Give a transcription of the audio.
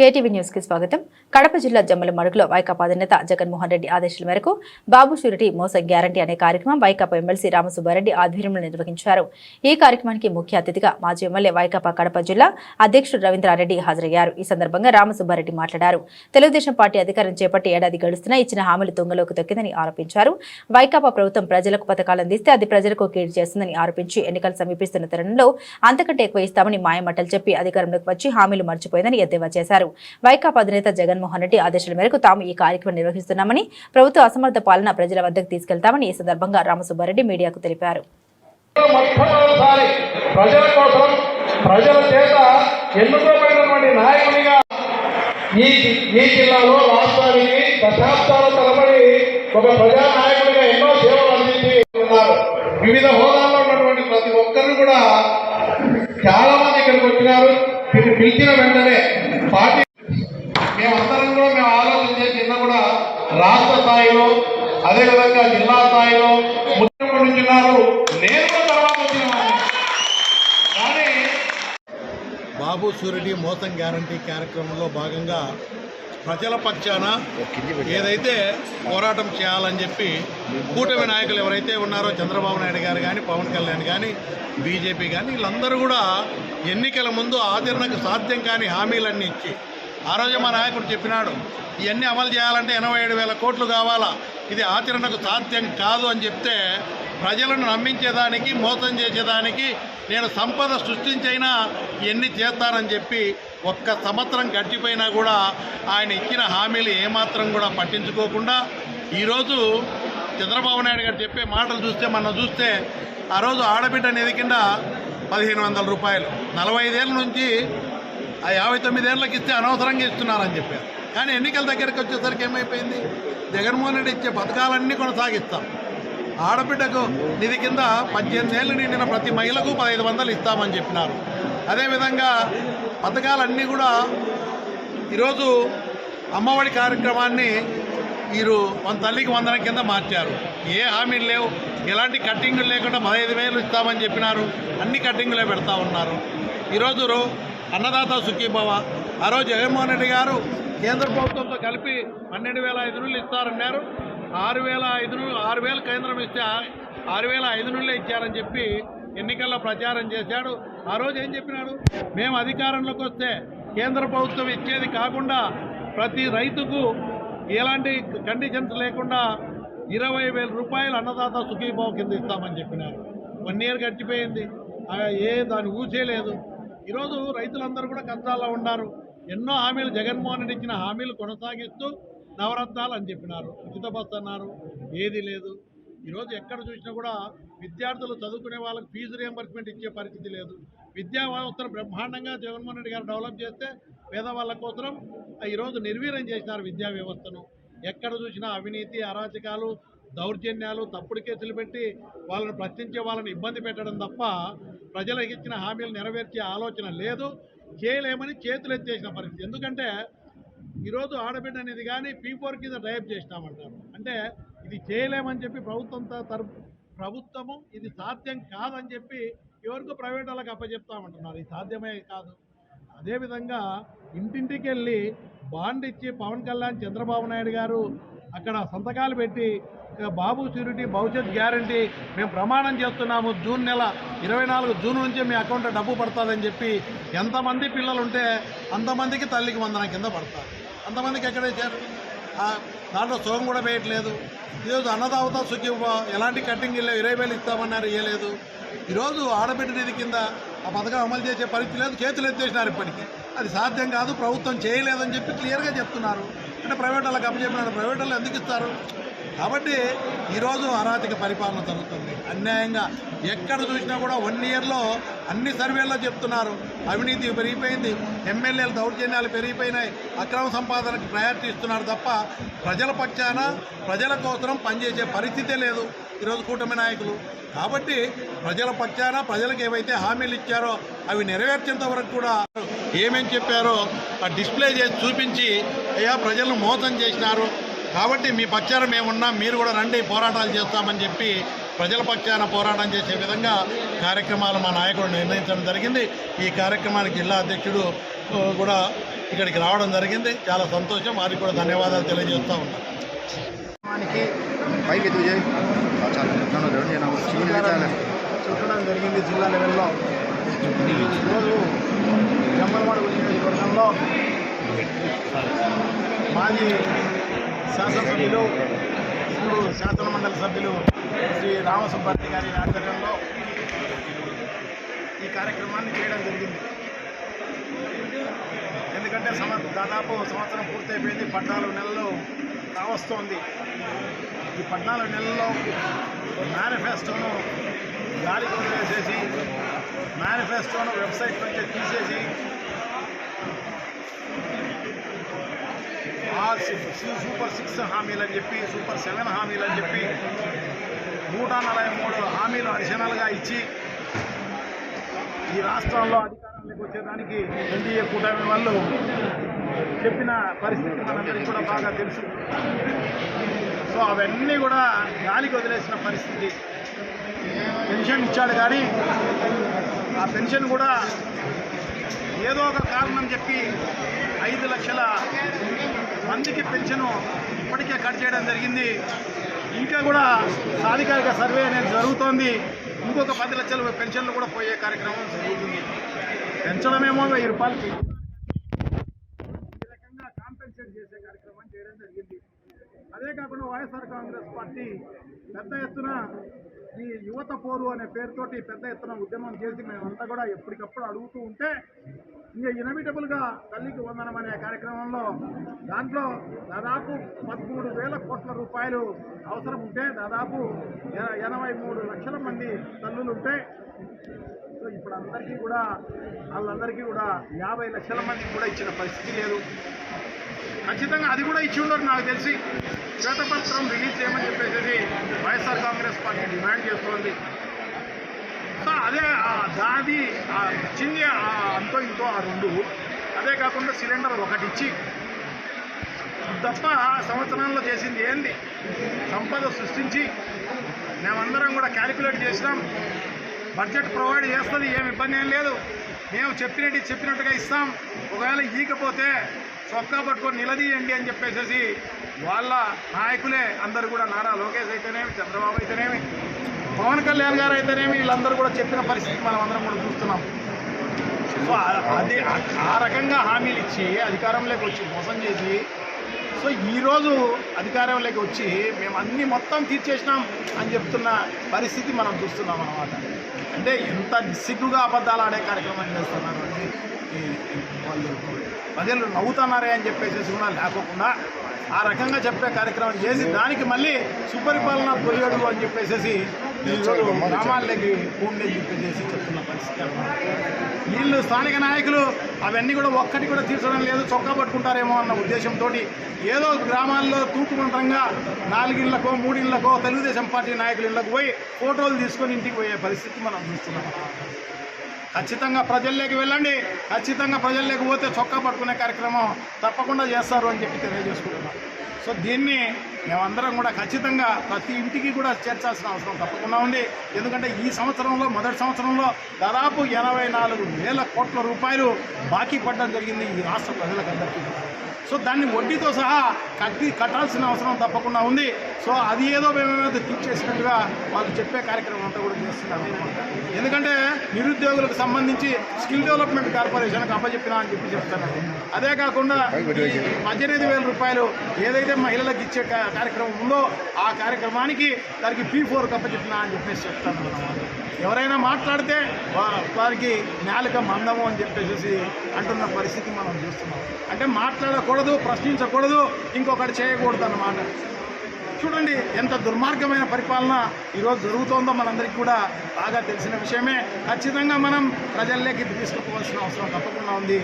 KTV న్యూస్కి స్వాగతం. కడప జిల్లా జమ్మల మడుగులో వైకాపా అధినేత జగన్మోహన్ రెడ్డి ఆదేశాల మేరకు బాబు షూరిటీ మోసం గ్యారంటీ అనే కార్యక్రమం వైకాపా ఎమ్మెల్సీ రామసుబ్బారెడ్డి ఆధ్వర్యంలో నిర్వహించారు. ఈ కార్యక్రమానికి ముఖ్య అతిథిగా మాజీ ఎమ్మెల్యే వైకాపా కడప జిల్లా అధ్యక్షుడు రవీంద్రారెడ్డి హాజరయ్యారు. ఈ సందర్భంగా రామసుబ్బారెడ్డి మాట్లాడారు. తెలుగుదేశం పార్టీ అధికారం చేపట్టి ఏడాది గడుస్తున్నా ఇచ్చిన హామీలు తుంగలోకి తొక్కిందని ఆరోపించారు. వైకాపా ప్రభుత్వం ప్రజలకు పథకాలు అందిస్తే అది ప్రజలకు కీడు చేస్తుందని ఆరోపించి ఎన్నికలు సమీపిస్తున్న తరుణంలో అంతకంటే ఎక్కువ ఇస్తామని మాయమట్టలు చెప్పి అధికారంలోకి వచ్చి హామీలు మర్చిపోయిందని ఎద్దేవా చేశారు. వైకాపా అధినేత జగన్మోహన్ రెడ్డి ఆదేశాల మేరకు తాము ఈ కార్యక్రమం నిర్వహిస్తున్నామని ప్రభుత్వ అసమర్థ పాలన ప్రజల వద్దకు తీసుకెళ్తామని ఈ సందర్భంగా రామసుబ్బారెడ్డి మీడియాకు తెలిపారు. ప్రజల కోసం ప్రజల చేత ఎన్నుకోబడినటువంటి నాయకునిగా ఈ ఈ జిల్లాలో రాష్ట్రానికి దశాబ్దాల తరబడి ఒక ప్రజా నాయకుడిగా ఎన్నో సేవలు అందించి ఉన్నారు. వివిధ హోదాల్లో ఉన్నటువంటి ప్రతి ఒక్కరు కూడా చాలా మంది ఇక్కడికి వచ్చినారు. మీరు పిలిచిన వెంటనే పార్టీ మేమందరం కూడా మేము ఆలోచన చేసి కూడా రాష్ట్ర స్థాయిలో అదేవిధంగా జిల్లా స్థాయిలో ముఖ్యమంత్రి నుంచి నేను తర్వాత వచ్చిన బాబు సూరిటీ మోసం గ్యారంటీ కార్యక్రమంలో భాగంగా ప్రజల పక్షాన ఏదైతే పోరాటం చేయాలని చెప్పి కూటమి నాయకులు ఎవరైతే ఉన్నారో చంద్రబాబు నాయుడు గారు కానీ పవన్ కళ్యాణ్ కానీ బీజేపీ కానీ వీళ్ళందరూ కూడా ఎన్నికల ముందు ఆచరణకు సాధ్యం కాని హామీలన్నీ ఇచ్చి ఆ రోజు మా నాయకుడు చెప్పినాడు ఇవన్నీ అమలు చేయాలంటే ఎనభై ఏడు వేల కోట్లు కావాలా? ఇది ఆచరణకు సాధ్యం కాదు అని చెప్తే ప్రజలను నమ్మించేదానికి మోసం చేసేదానికి నేను సంపద సృష్టించైనా ఎన్ని చేస్తానని చెప్పి ఒక్క సంవత్సరం గడిచిపోయినా కూడా ఆయన ఇచ్చిన హామీలు ఏమాత్రం కూడా పట్టించుకోకుండా ఈరోజు చంద్రబాబు నాయుడు గారు చెప్పే మాటలు చూస్తే మనం చూస్తే ఆ రోజు ఆడబిడ్డ నిధి కింద పదిహేను వందల రూపాయలు. నలభై ఐదేళ్ళ నుంచి ఆ యాభై తొమ్మిదేళ్ళకి ఇస్తే అనవసరంగా ఇస్తున్నారని చెప్పారు. కానీ ఎన్నికల దగ్గరికి వచ్చేసరికి ఏమైపోయింది? జగన్మోహన్ రెడ్డి ఇచ్చే పథకాలన్నీ కొనసాగిస్తాం. ఆడబిడ్డకు నిధి కింద పద్దెనిమిది ఏళ్ళు నిండిన ప్రతి మహిళకు పదహైదు వందలు ఇస్తామని చెప్పినారు. అదేవిధంగా పథకాలన్నీ కూడా ఈరోజు అమ్మఒడి కార్యక్రమాన్ని వీరు మన తల్లికి వందనం కింద మార్చారు. ఏ హామీలు లేవు. ఎలాంటి కట్టింగులు లేకుండా పదహైదు వేలు ఇస్తామని చెప్పినారు. అన్ని కట్టింగులే పెడతా ఉన్నారు. ఈరోజు అన్నదాత సుఖీభవ ఆ రోజు జగన్మోహన్ రెడ్డి గారు కేంద్ర ప్రభుత్వంతో కలిపి పన్నెండు వేల ఐదు నుండి ఇస్తారన్నారు. ఆరు వేల ఐదు ఆరు వేలు కేంద్రం ఇస్తే ఆరు వేల ఐదు నుండే ఇచ్చారని చెప్పి ఎన్నికల్లో ప్రచారం చేశాడు. ఆ రోజు ఏం చెప్పినాడు? మేము అధికారంలోకి వస్తే కేంద్ర ప్రభుత్వం ఇచ్చేది కాకుండా ప్రతి రైతుకు ఎలాంటి కండిషన్స్ లేకుండా ఇరవై వేల రూపాయలు అన్నదాత సుఖీభావ కింద ఇస్తామని చెప్పినారు. వన్ ఇయర్ గడిచిపోయింది. ఏ దాన్ని ఊసేయలేదు ఈరోజు రైతులందరూ కూడా కష్టాల్లో ఉన్నారు. ఎన్నో హామీలు జగన్మోహన్ రెడ్డి ఇచ్చిన హామీలు కొనసాగిస్తూ నవరత్నాలు అని చెప్పినారు. ఉచిత బస్సు అన్నారు. ఏది లేదు. ఈరోజు ఎక్కడ చూసినా కూడా విద్యార్థులు చదువుకునే వాళ్ళకి ఫీజు రియంబర్స్మెంట్ ఇచ్చే పరిస్థితి లేదు. విద్యా వ్యవస్థను బ్రహ్మాండంగా జగన్మోహన్ రెడ్డి గారు డెవలప్ చేస్తే పేదవాళ్ళ కోసం ఈరోజు నిర్వీర్యం చేసినారు విద్యా వ్యవస్థను. ఎక్కడ చూసినా అవినీతి అరాచకాలు దౌర్జన్యాలు తప్పుడు కేసులు పెట్టి వాళ్ళని ప్రశ్నించే వాళ్ళని ఇబ్బంది పెట్టడం తప్ప ప్రజలకు ఇచ్చిన హామీలు నెరవేర్చే ఆలోచన లేదు. చేయలేమని చేతులు ఎత్తేసిన పరిస్థితి. ఎందుకంటే ఈరోజు ఆడబిడ్డ అనేది కానీ పీ ఫోర్ కింద డైప్ చేసినామంటారు. అంటే ఇది చేయలేమని చెప్పి ప్రభుత్వం తరపు ప్రభుత్వము ఇది సాధ్యం కాదని చెప్పి ఎవరికో ప్రైవేట్ వాళ్ళకి అప్పచెప్తామంటున్నారు. ఇది సాధ్యమే కాదు. అదేవిధంగా ఇంటింటికి వెళ్ళి బాండ్ ఇచ్చి పవన్ కళ్యాణ్ చంద్రబాబు నాయుడు గారు అక్కడ సంతకాలు పెట్టి ఇక బాబు షూరిటీ భవిష్యత్ గ్యారంటీ మేము ప్రమాణం చేస్తున్నాము. జూన్ నెల ఇరవై నాలుగు జూన్ నుంచి మీ అకౌంట్లో డబ్బు పడుతుందని చెప్పి ఎంతమంది పిల్లలు ఉంటే అంతమందికి తల్లికి వందన కింద పడతారు. అంతమందికి ఎక్కడ ఇచ్చారు? దాంట్లో సుఖం కూడా వేయట్లేదు. ఈరోజు అన్నదావత సుఖి ఎలాంటి కట్టింగ్ ఇల్లు ఇరవై వేలు ఇస్తామన్నారు ఇవ్వలేదు ఈరోజు ఆడబిడ్డ నిధి కింద ఆ పథకం అమలు చేసే పరిస్థితి లేదు చేతులు ఎత్తేసినారు ఇప్పటికీ. అది సాధ్యం కాదు ప్రభుత్వం చేయలేదని చెప్పి క్లియర్గా చెప్తున్నారు. అంటే ప్రైవేట్ వాళ్ళకి అప్పచెప్పినారు ప్రైవేట్ వాళ్ళు ఎందుకు ఇస్తారు? కాబట్టి ఈరోజు అరాచక పరిపాలన జరుగుతుంది. అన్యాయంగా ఎక్కడ చూసినా కూడా వన్ ఇయర్లో అన్ని సర్వేల్లో చెప్తున్నారు. అవినీతి పెరిగిపోయింది. ఎమ్మెల్యేల దౌర్జన్యాలు పెరిగిపోయినాయి. అక్రమ సంపాదనకు ప్రయారిటీ ఇస్తున్నారు తప్ప ప్రజల పక్షాన ప్రజల కోసం పనిచేసే పరిస్థితే లేదు ఈరోజు కూటమి నాయకులు. కాబట్టి ప్రజల పక్షాన ప్రజలకు ఏవైతే హామీలు ఇచ్చారో అవి నెరవేర్చేంత వరకు కూడా ఏమేం చెప్పారో ఆ డిస్ప్లే చేసి చూపించి అయ్యా ప్రజలను మోసం చేసినారు. కాబట్టి మీ పక్షాన మేమున్నాం మీరు కూడా రండి పోరాటాలు చేస్తామని చెప్పి ప్రజల పక్షాన పోరాటం చేసే విధంగా కార్యక్రమాలు మా నాయకుడు నిర్ణయించడం జరిగింది. ఈ కార్యక్రమానికి జిల్లా అధ్యక్షుడు కూడా ఇక్కడికి రావడం జరిగింది. చాలా సంతోషం. వారికి కూడా ధన్యవాదాలు తెలియజేస్తూ ఉన్నాను చుట్టడం జరిగింది జిల్లా లెవెల్లో. ఈరోజు జమ్మలమడుగు నియోజకవర్గంలో మాజీ శాసనసభ్యులు ఇప్పుడు శాసన మండలి సభ్యులు శ్రీ రామసుబ్బారెడ్డి గారి ఆధ్వర్యంలో ఈ కార్యక్రమాన్ని చేయడం జరిగింది. ఎందుకంటే సంవ దాదాపు సంవత్సరం పూర్తయిపోయింది. పద్నాలుగు నెలలు కావస్తోంది ఈ పద్నాలుగు నెలల్లో మేనిఫెస్టోను గాలికి వదిలేసేసి మేనిఫెస్టోను వెబ్సైట్ నుంచి తీసేసి సూపర్ సిక్స్ హామీలు అని చెప్పి సూపర్ సెవెన్ హామీలు అని చెప్పి నూట నలభై మూడు హామీలు అడిషనల్గా ఇచ్చి ఈ రాష్ట్రంలో అధికారంలోకి వచ్చేదానికి ఎన్డీఏ కూటమి వాళ్ళు చెప్పిన పరిస్థితి మనందరికీ కూడా బాగా తెలుసు. సో అవన్నీ కూడా గాలికి వదిలేసిన పరిస్థితి. పెన్షన్ ఇచ్చాడు కానీ ఆ పెన్షన్ కూడా ఏదో ఒక కారణం చెప్పి ఐదు లక్షల మందికి పెన్షన్ ఇప్పటికే కట్ చేయడం జరిగింది. ఇంకా కూడా సాధికారిక సర్వే అనేది జరుగుతోంది. ఇంకొక పది లక్షల పెన్షన్లు కూడా పోయే కార్యక్రమం జరుగుతుంది. పెంచడమేమో వెయ్యి రూపాయలకి ఈ రకంగా కాంపెన్సేట్ చేసే కార్యక్రమం చేయడం జరిగింది. అదే కాకుండా వైఎస్ఆర్ కాంగ్రెస్ పార్టీ పెద్ద ఎత్తున ఈ యువత పోరు అనే పేరుతోటి పెద్ద ఎత్తున ఉద్యమం చేసి మేమంతా కూడా ఎప్పటికప్పుడు అడుగుతూ ఉంటే ఇంకా గా తల్లికి వందనం అనే కార్యక్రమంలో దాంట్లో దాదాపు పదమూడు వేల కోట్ల రూపాయలు అవసరం ఉంటే దాదాపు ఎనభై మూడు లక్షల మంది తల్లులు ఉంటే సో ఇప్పుడు అందరికీ కూడా వాళ్ళందరికీ కూడా యాభై లక్షల మందికి కూడా ఇచ్చిన పరిస్థితి లేదు. ఖచ్చితంగా అది కూడా ఇచ్చి ఉండరు నాకు తెలిసి. శ్వేతపత్రం రిలీజ్ చేయమని చెప్పేసి వైఎస్ఆర్ కాంగ్రెస్ పార్టీ డిమాండ్ చేస్తోంది. అదే ఆ దాది ఇచ్చింది ఆ అంతో ఇంతో ఆ రెండు. అదే కాకుండా సిలిండర్ ఒకటి ఇచ్చి. తప్ప సంవత్సరంలో చేసింది ఏంది? సంపద సృష్టించి మేమందరం కూడా క్యాలిక్యులేట్ చేసినాం. బడ్జెట్ ప్రొవైడ్ చేస్తుంది ఏమి ఇబ్బంది ఏం లేదు. మేము చెప్పినట్టు చెప్పినట్టుగా ఇస్తాం. ఒకవేళ ఈకపోతే చొక్కా పట్టుకొని నిలదీయండి అని చెప్పేసేసి వాళ్ళ నాయకులే అందరూ కూడా నారా లోకేష్ అయితేనేమి చంద్రబాబు అయితేనేమి పవన్ కళ్యాణ్ గారు అయితేనేమి వీళ్ళందరూ కూడా చెప్పిన పరిస్థితి మనం అందరం కూడా చూస్తున్నాం. సో అదే అది ఆ- రకంగా హామీలు ఇచ్చి అధికారంలోకి వచ్చి మోసం చేసి సో ఈరోజు అధికారంలోకి వచ్చి మేము అన్ని మొత్తం తీర్చేసినాం అని చెప్తున్న పరిస్థితి మనం చూస్తున్నాం అన్నమాట. అంటే ఎంత నిస్సిగ్గుగా అబద్ధాలు ఆడే కార్యక్రమం చేస్తున్నారు అని వాళ్ళు ప్రజలు నవ్వుతున్నారే అని చెప్పేసి కూడా లేకోకుండా ఆ రకంగా చెప్పే కార్యక్రమం చేసి దానికి మళ్ళీ సుపరిపాలన తొలియడు అని చెప్పేసి ఈరోజు గ్రామాల్లోకి పోండి అని చెప్పేసి చెప్తున్న పరిస్థితి వీళ్ళు స్థానిక నాయకులు అవన్నీ కూడా ఒక్కటి కూడా తీర్చడం లేదు చొక్కా పట్టుకుంటారేమో అన్న ఉద్దేశంతో ఏదో గ్రామాల్లో తూటుమంత్రంగా నాలుగిళ్ళకో మూడిళ్ళకో తెలుగుదేశం పార్టీ నాయకుల ఇళ్ళకు పోయి ఫోటోలు తీసుకొని ఇంటికి పోయే పరిస్థితి మనం చూస్తున్నాం. ఖచ్చితంగా ప్రజల్లోకి వెళ్ళండి ఖచ్చితంగా ప్రజల్లోకి పోతే చొక్కా పట్టుకునే కార్యక్రమం తప్పకుండా చేస్తారు అని చెప్పి తెలియజేసుకుంటున్నాం. సో దీన్ని మేమందరం కూడా ఖచ్చితంగా ప్రతి ఇంటికి కూడా చేర్చాల్సిన అవసరం తప్పకుండా ఉంది. ఎందుకంటే ఈ సంవత్సరంలో మొదటి సంవత్సరంలో దాదాపు ఎనభై నాలుగు వేల కోట్ల రూపాయలు బాకీ పడడం జరిగింది ఈ రాష్ట్ర ప్రజలకందరికీ. సో దాన్ని వడ్డీతో సహా కట్టి కట్టాల్సిన అవసరం తప్పకుండా ఉంది. సో అది ఏదో మేమేదో తీర్చేసినట్టుగా వాళ్ళు చెప్పే కార్యక్రమం అంతా కూడా చేస్తున్నారు ఎందుకంటే నిరుద్యోగులకు సంబంధించి స్కిల్ డెవలప్మెంట్ కార్పొరేషన్కి అప్పచెప్పినా అని చెప్పి చెప్తున్నారు. అదే కాకుండా పద్దెనిమిది వేల రూపాయలు ఏదైతే మహిళలకు ఇచ్చే కార్యక్రమం ఉందో ఆ కార్యక్రమానికి దానికి పీ ఫోర్ అప్పచెప్పినా అని చెప్పేసి చెప్తాను ఎవరైనా మాట్లాడితే వారికి నేలక మందము అని చెప్పేసి అంటున్న పరిస్థితి మనం చూస్తున్నాం. అంటే మాట్లాడకూడదు ప్రశ్నించకూడదు ఇంకొకటి చేయకూడదు అన్నమాట. చూడండి ఎంత దుర్మార్గమైన పరిపాలన ఈరోజు జరుగుతోందో మనందరికీ కూడా బాగా తెలిసిన విషయమే. ఖచ్చితంగా మనం ప్రజల్లోకి తీసుకుపోవాల్సిన అవసరం తప్పకుండా ఉంది.